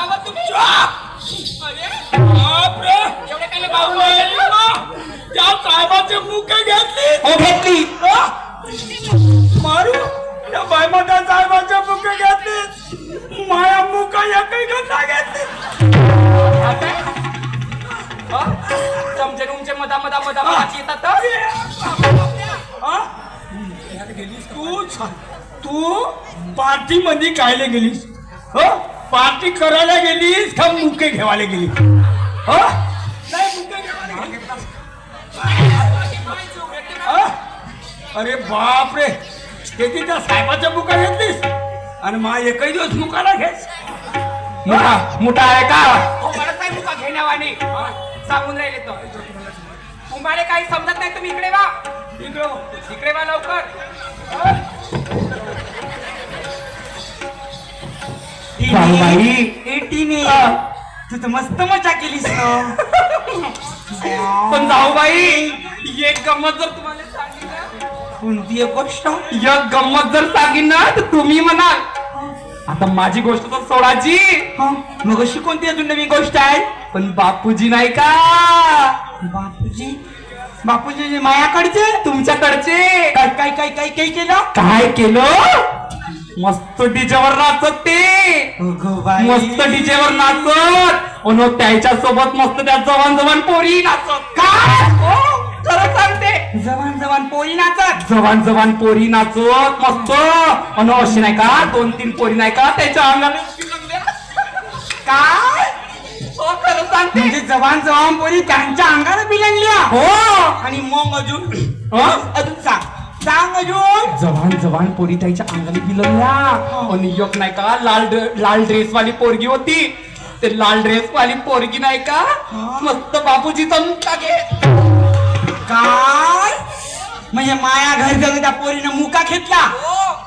जावं तुम्ही अरे बापरे. एवढे काय बोलले? त्या साहेबाचे मुके घेतली. हो घेतली. मारू? त्या साहेबाचे घेतली. माया मुका एकही घंटा घेतली? चमचे रुमचे मधा मधा मधा येतात तर? हा? तू तू पार्टी मध्ये कायले गेलीस? हो? पार्टी करायला गेलीस का मुके घेवायला गेली. हो? नाही मुके घेवायला गेली. हा? अरे बाप रे ते त्या साहेबाच्या मुका घेतलीस? आणि मा एकही दिवस मुकाला घेस मोठा मोठा आहे का? हो, परत नाही मुका घेण्यावाने? सांगून राहिले तर तुम्हाला काही समजत नाही तुम्ही इकडे वा. इकडे वा लवकर. एटीने तू तर मस्त मजा केलीस पण जाऊ बाई एक गंमत जर तुम्हाला सांगितलं. कोणती एक गोष्ट? एक गंमत जर सांगितलं ना तर तुम्ही म्हणाल आता माझी गोष्ट तर सोडायची हा, मग अशी कोणती अजून नवीन गोष्ट आहे? पण बापूजी नाही का? बापूजी? बापूजी जे मायाकडचे? तुमच्याकडचे. काय काय काय काय काय केलं? काय केलं? मस्त डीजेवर नाचत ते. मस्त डीजेवर नाचत. अन त्याच्या सोबत मस्त त्या जवान जवान पोरी नाचत. काय? हो, खरं सांगते. जवान जवान पोरी नाचत. जवान जवान पोरी नाचत मस्त. अन अशी नाही का दोन तीन पोरी नाही का त्याच्या अंगाने फिरकल्या. काय? हो खरं सांगते. म्हणजे जवान जवान पोरी त्यांच्या अंगाने बिलंगल्या हो. आणि मग अजून हं? अजून सांग. सांग अजून. जवान जवान पोरी त्याच्या अंगाने बिलवल्या आणि एक नाही का लाल ड्रे- लाल ड्रेस वाली पोरगी होती. ते लाल ड्रेस वाली पोरगी नाही का मस्त बापूजीचा मुक्का घे काय? म्हणजे माया घर जाऊन त्या पोरीनं मुका घेतला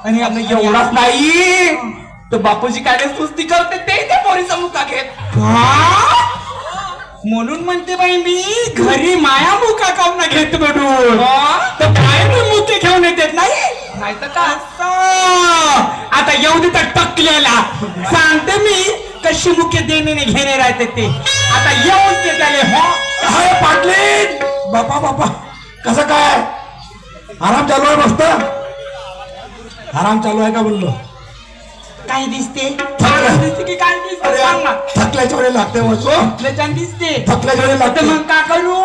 आणि आणि एवढाच नाही. तर बापूजी काय रे सुस्ती करते ते त्या पोरीचा मुक्का घेत. काय? म्हणून म्हणते बाई मी घरी माया मुका काऊन ना घेत म्हणून? तर काय मुके घेऊन येतात नाही नाही तर काय असं. आता येऊ दे तर टकलेला सांगते मी कशी मुके देणे घेणे राहते ते. आता येऊन दे त्याले हो. काय पाटलीन बापा बापा. कसं काय? आराम चालू आहे मस्त. आराम चालू आहे का बोललो? काय दिसते? थकलं. दिसते की काय दिसते? अरे सांग ना. थकल्याच्या वेळी लागते लचन दिसते. थकल्याच्या वेळी तर लागते. मग का करू?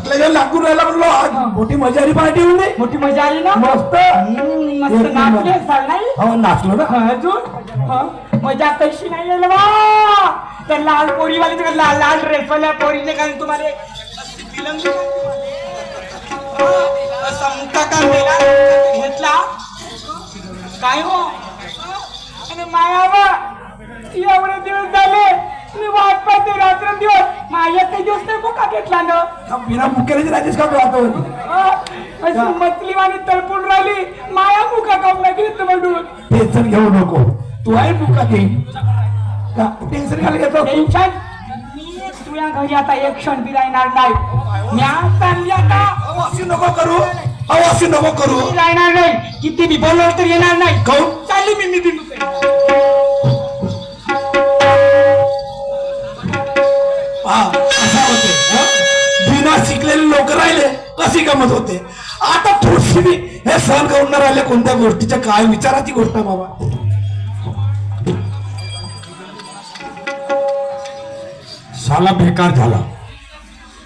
वेळी लागून राहिला म्हणलो आज मोठी मजारी पार्टी होऊन मोठी मजा आली ना? मस्त. मस्त. नाचले असाल नाही हो नाचलो ना. अजून? हं? मजा कशी नाही येईल बा तर लाल पोरीवाली तर लाल लाल ड्रेसवाल्या पोरीने कारण तुम्हाला हं? असा घेतला काय हो? आणि मायावा एवढे दिवस झाले मी वाट पाहते रात्र दिवस माझ्या काही दिवस नाही मुका घेतला ना. बिना मुख्याला राजेश का राहतो. हं? अशी मछलीवाणी तळपून राहिली. माया मुका काऊन नाही घेत म्हणून. टेन्शन घेऊ नको. तू आहे मुका घे का टेन्शन घ्यायला घेतो? टेन्शन मी तुझ्या घरी आता एक क्षण बी राहणार नाही. मी आज चालली आता. अहो, अशी नको करू. अहो अशी नको करू. मी राहणार नाही. किती बी बोलवलं तर येणार नाही. काहून? चालली मी मी असा होते. बिना शिकलेले लोक राहिले कशी गमत होते? आता थोडशी हे सहन करून न राहिले कोणत्या गोष्टीच्या? काय विचाराची गोष्ट बाबा? साला बेकार झाला.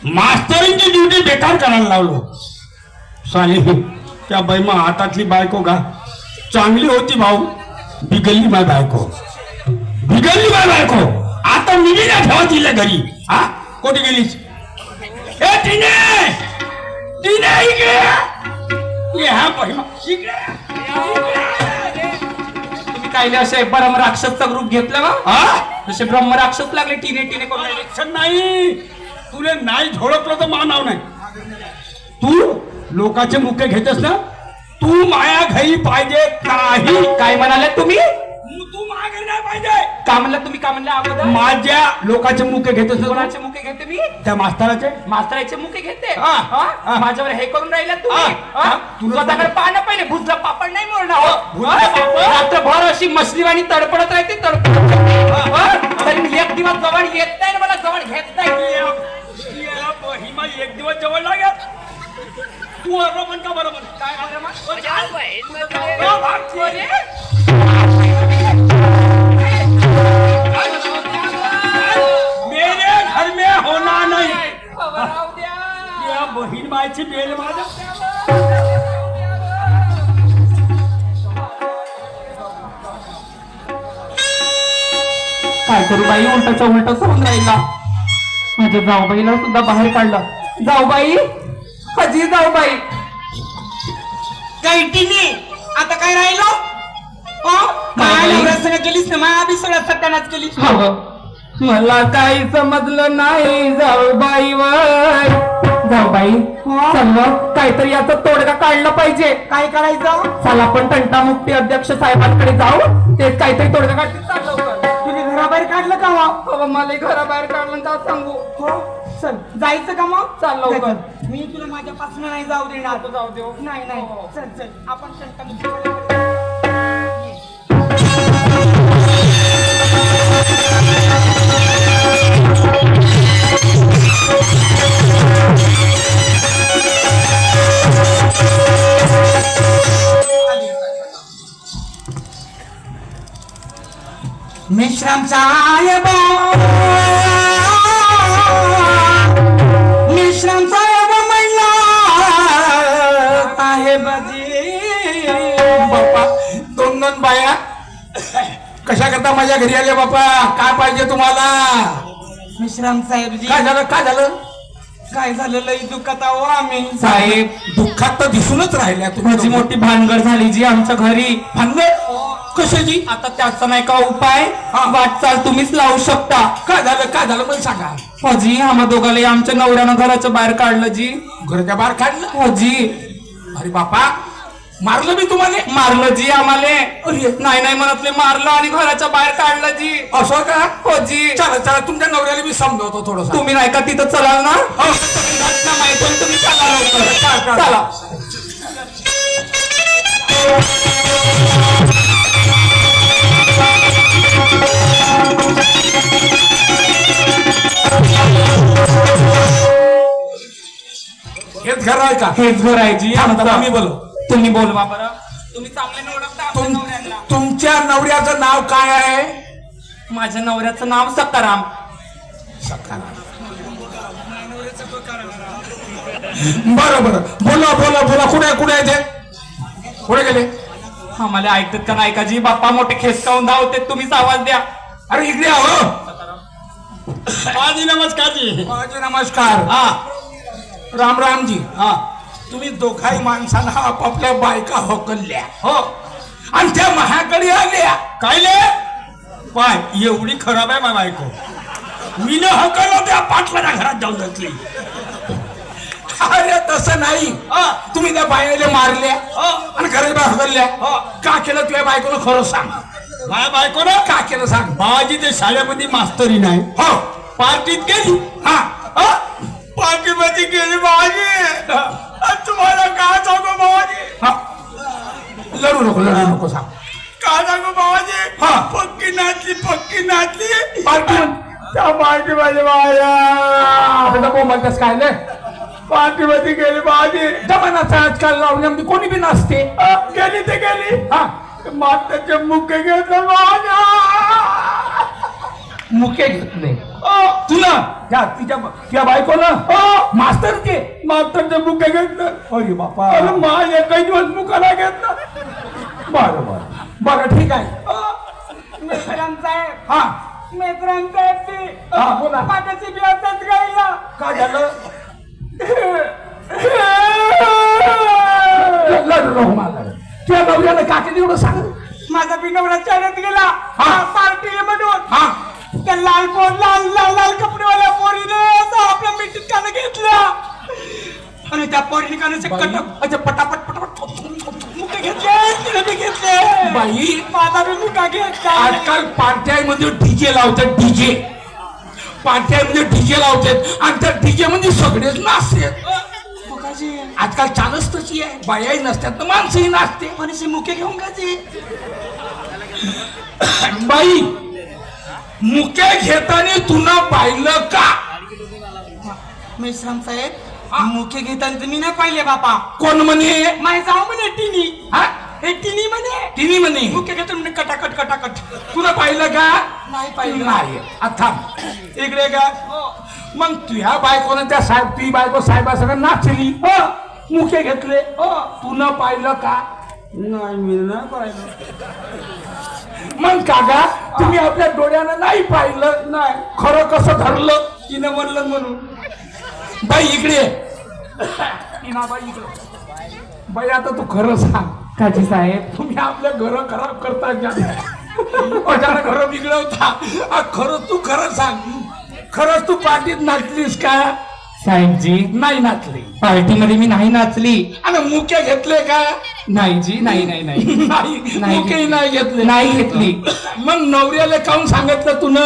मास्तरींची ड्युटी बेकार करायला लावलो. साली त्या बैमा हातातली बायको का? चांगली होती भाऊ बिगडली माय बायको. बिगडली माय बायको. आता मी नाही ठेवा तिला घरी. हा? कोठे गेलीस? ए तिने! तिने इकडे ये! हा इकडे तुम्ही काय असे ग्रुप घेतला का? हा? जसे ब्रह्म राक्षस लागले टिने टिने करून राहिले. नाही! तुले नाही झोडपलं तर मानाव नाही. तू लोकांचे मुके घेतेस ना? तू माया घरी पाहिजे काही. काय म्हणाले तुम्ही? पाहिजे. का म्हणलं तुम्ही का म्हणलं अगोदर? माझ्या लोकांचे मुके घेतेस ना कोणाचे तू? मुके घेते मी? त्या मास्तराचे. मास्तराचे मुके घेते? हा. माझ्यावर हे करून राहिला तुम्ही? हा. तुला स्वतःकडे पाहणं पहिले. भुजला पापड नाही मोडणार. हो. रात्रभर अशी मछलीवाणी तडपडत राहते तडपडत राहते. हा? तरी एक दिवस जवळ येत नाही मला जवळ घेत नाही. बहिमा एक दिवस जवळ लागत तू अरे म्हण का बरोबर? काय अरे मायची बेल माझ्या काय करू बाई उलटाच्या उलट होऊन राहिला. माझ्या जाऊबाईला सुद्धा बाहेर काढलं. जाऊबाई? हजी जाऊबाई? कैटीने आता काय राहिलं? हो? काय केलीस ना? बी सत्यानाच केली अगं, मला काही समजलं नाही जाऊबाईवर. जाऊबाई चल काहीतरी याचा तोडगा काढला पाहिजे. काय करायचं? चल आपण तंटामुक्ती अध्यक्ष साहेबांकडे जाऊ. तेच काहीतरी तोडगा काढते चाल लवकर. तुझे घराबाहेर काढलं का बाबा मला घराबाहेर काढलं तर सांगू? हो चल. जायचं का मग? चाल लवकर. मी तुला माझ्यापासून नाही जाऊ देणार. जाऊ देऊ. नाही नाही. हो. चल चल. आपण साहेब साहेब म्हणला दोन दोन बाया. कशा करता माझ्या घरी आले बाप्पा? काय पाहिजे तुम्हाला? मिश्रम साहेबजी. काय झालं? काय झालं? काय झालं? लई दुःखात आहो आम्ही. साहेब दुःखात तर दिसूनच राहिल्या माझी तुम्ही मोठी भानगड झाली जी आमच्या घरी. भानगड? कशाची आता त्याचा नाही का उपाय? वाटचाल तुम्हीच लावू शकता. काय झालं? काय झालं? मला सांगा. हजी आम्हा दोघाला आमच्या नवऱ्यानं घराच्या बाहेर काढलं जी. घराच्या बाहेर काढलं? हजी अरे बापा. मारलं मी तुम्हाला? मारलं जी आम्हाले. नाही नाही म्हणतले मारलं आणि घराच्या बाहेर काढलं जी. असं का? होजी चला चला तुमच्या नवऱ्याला मी समजवतो थोडस. तुम्ही नाही का तिथं चलाल ना? घटना माहिती आहे, तुम्ही चला लवकर. चला. घर आहे का हेच घर आहे जी थांब, आमचं. मी बोलू. तुम्ही बोलवा बरं. तुम्ही चांगले तुम- नवऱ्यांना. तुमच्या नवऱ्याचं नाव काय आहे? माझ्या नवऱ्याचं नाव सकाराम बरं बरं. बोला बोला बोला. कुठे कुठे आहे ते? कुठे गेले? आम्हाला ऐकतात का नाही का जी? बाप्पा मोठे खेसकावून धावते तुम्हीच आवाज द्या. अरे इकडे आहो. आजी नमस्कार जी. माझे नमस्कार. हा. राम रामजी हा. तुम्ही दोघाही माणसांना आपापल्या बायका होकलल्या. हो. आणि त्या महाकडे आल्या. काय ले पाय एवढी खराब आहे माझी बायको मी न हकलो त्या पाटलाच्या घरात जाऊन घातली अरे तसं नाही. तुम्ही त्या बायला मारल्या हो. आणि बाहेर हकलल्या हो. का केलं तुझ्या बायकोनं खरं सांग. माझ्या बायको ना का केलं सांग. बाबाजी ते शाळेमध्ये मास्तरी नाही. हो. पार्टीत गेली. हा. पार्टीमध्ये गेली आणि तुम्हाला काय सांगू बाबाजी? हा. लढू नको लढू नको सांग. काय सांगू बाबाजी? हा. पक्की नाचली पक्की नाचली. पार्टी. त्या पार्टीमध्ये बाया आपल्याला बोंबालतास काय ले पार्टीमध्ये गेली बाबाजी. जमानाचा आजकाल लावण्यामध्ये कोणी बी नसते गेली ते गेली. हा. माताचे मुख्य घेतलं बाबाजी मुके घेतले तुला. त्या तिच्या त्या बायकोनं. मास्तर ते माताचे मुख्य घेतलं? अरे बापा. अरे माझ्या काही दिवस मुखाला घेतलं. बरं बरं. बरं ठीक आहे. मिश्रम साहेब हा. मिश्रम साहेब ती. हा, बोला. माझ्याची बी असंच गायला काय झालं? आजकाल पार्ट्यामध्ये डीजे लावतात डीजे. पार्ट्यामध्ये डीजे लावतात आणि त्या डीजे मध्ये सगळेच नाचतात आजकाल चालच तशी आहे. बायाही नसतात तर माणसंही नाचते. पण मुके घेऊन का ते? बाई मुक्या घेताना तुला पाहिलं का? मेश्राम साहेब मुख्य घेताना तुम्ही नाही पाहिले बापा. कोण म्हणे? माय जाऊ म्हणे टिनी. हा? हे टिनी म्हणे. तिने म्हणे. मुख्य घेताना म्हणे कटाकट कटाकट. तुला पाहिलं का? नाही पाहिलं. नाही. आता. इकडे का मग तुझ्या बायकोनं त्या साहेब ती बायको साहेबासंग नाचली. हो. मुके घेतले. हो. तू न पाहिलं का? नाही मी नाही पाहिलं. मग काका तुम्ही आपल्या डोळ्यानं नाही पाहिलं. नाही. खरं कसं धरलं? तिनं म्हणलं म्हणून. बाई इकडे बाई इकडे. बाई आता तू खरं सांग. काजी साहेब. तुम्ही आपल्या घर खराब करता घर बिघडवता. आ, खरं तू खरं सांग. खरंच तू पार्टीत नाचलीस का? साहेबजी. नाही नाचली. पार्टीमध्ये मी नाही नाचली. आणि मुख्य घेतले का? नाही जी नाही नाही नाही. नाही नाही घेतले. नाही घेतली. मग नवऱ्याला काऊन सांगितलं तुन?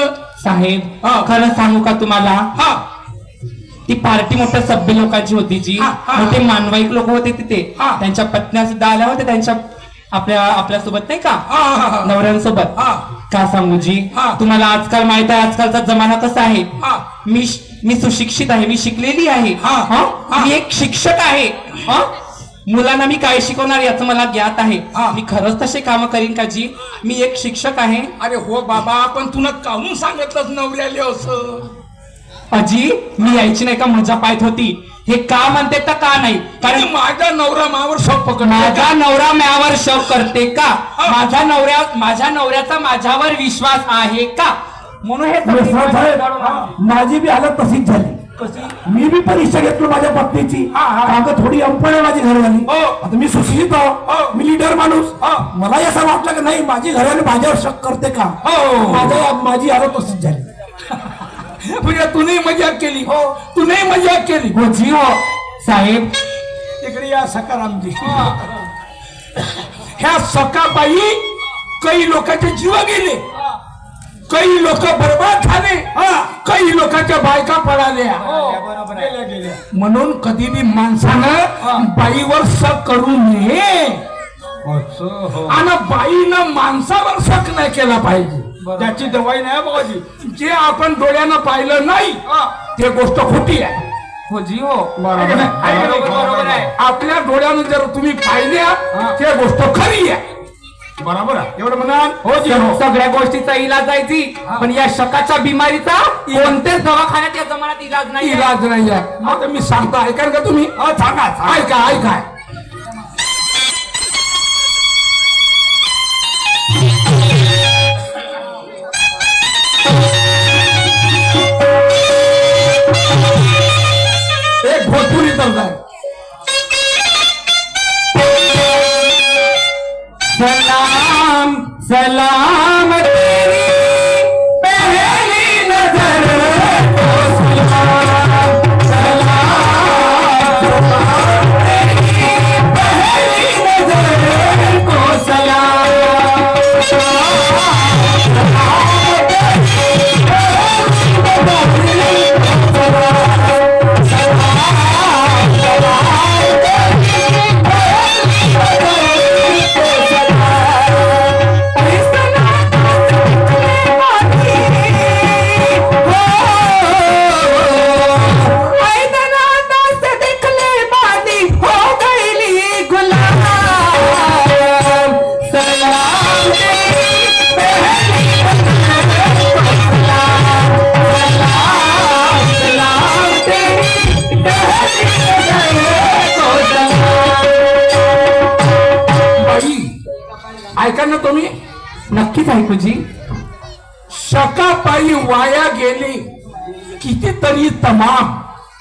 साहेब हा. खरं सांगू का तुम्हाला? हा. ती पार्टी मोठ्या सभ्य लोकांची होती जी मोठे मानवाईक लोक होते तिथे. त्यांच्या पत्न्या सुद्धा आल्या होत्या त्यांच्या आपल्या आपल्यासोबत नाही का. नवऱ्यांसोबत. का सांगू जी. तुम्हाला आजकाल माहीत आहे आजकालचा जमाना कसा आहे. मी मी सुशिक्षित आहे मी शिकलेली आहे हा. हा? हा. मी एक शिक्षक आहे हा? मुलांना मी काय शिकवणार याचं मला ज्ञात आहे. मी खरंच तसे काम करीन का जी मी एक शिक्षक आहे अरे हो बाबा पण तुला काहून सांगितलं नवऱ्याले असं अजी मी यायची नाही का मजा पाहत होती. हे का म्हणते तर का नाही? कारण माझा नवरा मावर शोक पकडला माझा नवरा म्यावर शव करते का. माझा नवऱ्या माझ्या नवऱ्याचा माझ्यावर विश्वास आहे का? म्हणून हे सगळे माझी बी हालत तशीच झाली. मी बी परीक्षा घेतलो माझ्या पत्नीची हा, हा. कारण का थोडी अंपण आहे माझी घरवाली हो. आता मी सुशिक्षित हो. आहो मी लिडर माणूस. हो. मला असं वाटलं की नाही माझी घरवाली माझ्यावर शक करते का? हो. माझ्या माझी हालत तशीच झाली. म्हणजे तुने मजाक केली. हो तुने मजाक केली. हो जी हो साहेब. इकडे या सकारामजी. ह्या सकाबाई काही लोकांचे जीव गेले. काही लोक बर्बाद झाले. काही लोकांच्या बायका पळाल्या. गेल्या, गेल्या. म्हणून कधी बी माणसानं बाईवर शक करू नये. आणि बाईनं माणसावर शक नाही केला पाहिजे. त्याची दवाई नाही बाबाजी. जे आपण डोळ्यानं पाहिलं नाही ते गोष्ट खोटी आहे. हो. जी हो? आहे? बरोबर आहे. आपल्या डोळ्यानं जर तुम्ही पाहिल्या ते गोष्ट खरी आहे. बरोबर आहे. एवढं म्हणाल? हो जी हो सगळ्या गोष्टीचा इलाज आहे जी. पण या शकाच्या बिमारीचा कोणत्याच दवाखान्यात या जमान्यात इलाज नाही इलाज नाही आहे. आता मी सांगतो ऐकाल का तुम्ही? सांगा. ऐका ऐका.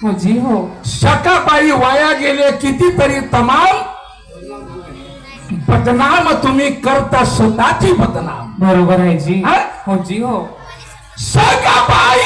हो जी हो शकापायी वाया गेले कितीतरी तमाम बदनाम तुम्ही करता स्वतःची बदनाम. बरोबर आहे जी. हा? हो जी हो. सकाबाई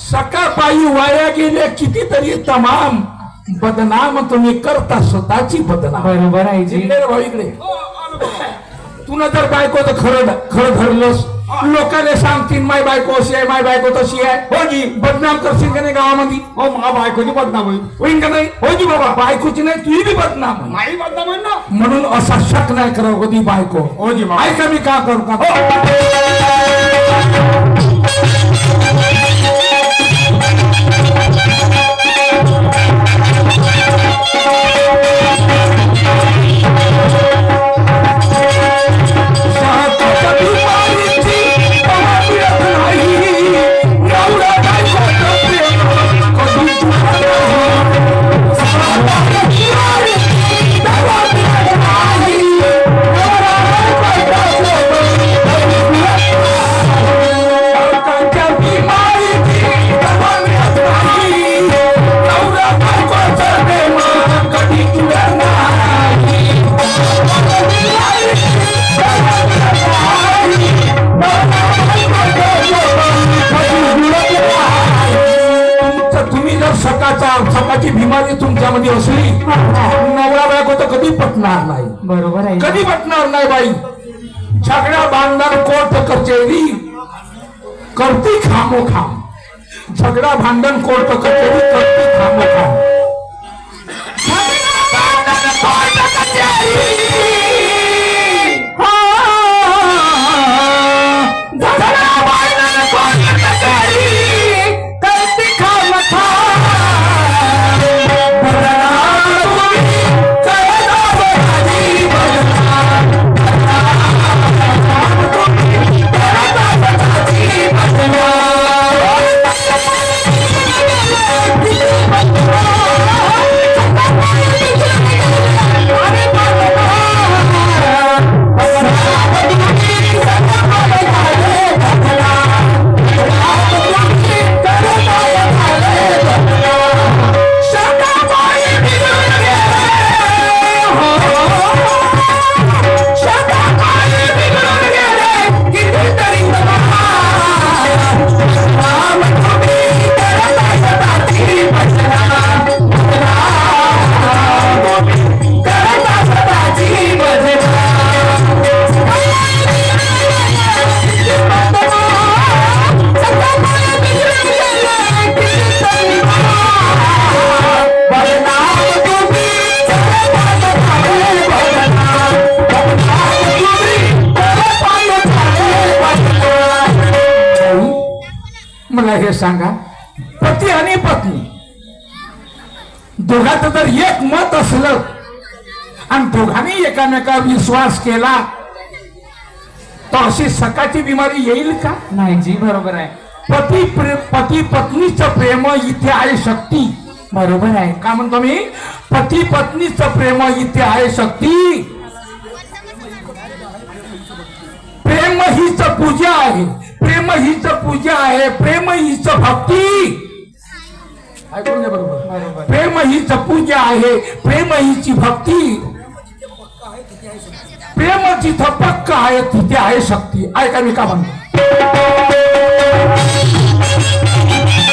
सकाळपायी वाया गेले कितीतरी तमाम बदनाम तुम्ही करता स्वतःची बदनाम. बरोबर आहे भाऊ इकडे तुला जर बायको तर खरं खरं धरलंस. लोकांना सांगतील माय बायको अशी आहे माय बायको तशी आहे. हो जी. बदनाम करशील का नाही गावामध्ये? हो मा बायकोची बदनाम होईल होईन का नाही? हो जी बाबा. बायकोची नाही तुझी बी बदनाम होईल. माई बदनाम होईल ना. म्हणून असा शक नाही करावं कधी बायको. हो जी बाबा. ऐका मी का करू का? सकाळची बिमारी तुमच्यामध्ये असली नवरा बायको तर कधी पटणार नाही. बरोबर आहे. कधी पटणार नाही बाई? झगडा भांडण कोर्ट कचेरी करती खामो खाम. झगडा भांडण कोर्ट कचेरी करती खामो खाम. दोघांचं जर एक मत असलं आणि दोघांनी एकामेकावर विश्वास केला तर अशी सकाळची बिमारी येईल का? नाही जी बरोबर आहे. पती पती पत्नीचं प्रेम इथे आहे शक्ती. बरोबर आहे. का म्हणतो मी? पती पत्नीचं प्रेम इथे आहे शक्ती. प्रेम हीच पूजा आहे. प्रेम हीच पूजा आहे. प्रेम हीच भक्ती. ऐकून घ्या बरोबर. प्रेम हीच पूजा आहे प्रेम हीची भक्ती. प्रेम जिथं पक्क आहे तिथे आहे शक्ती. ऐका मी का म्हणतो?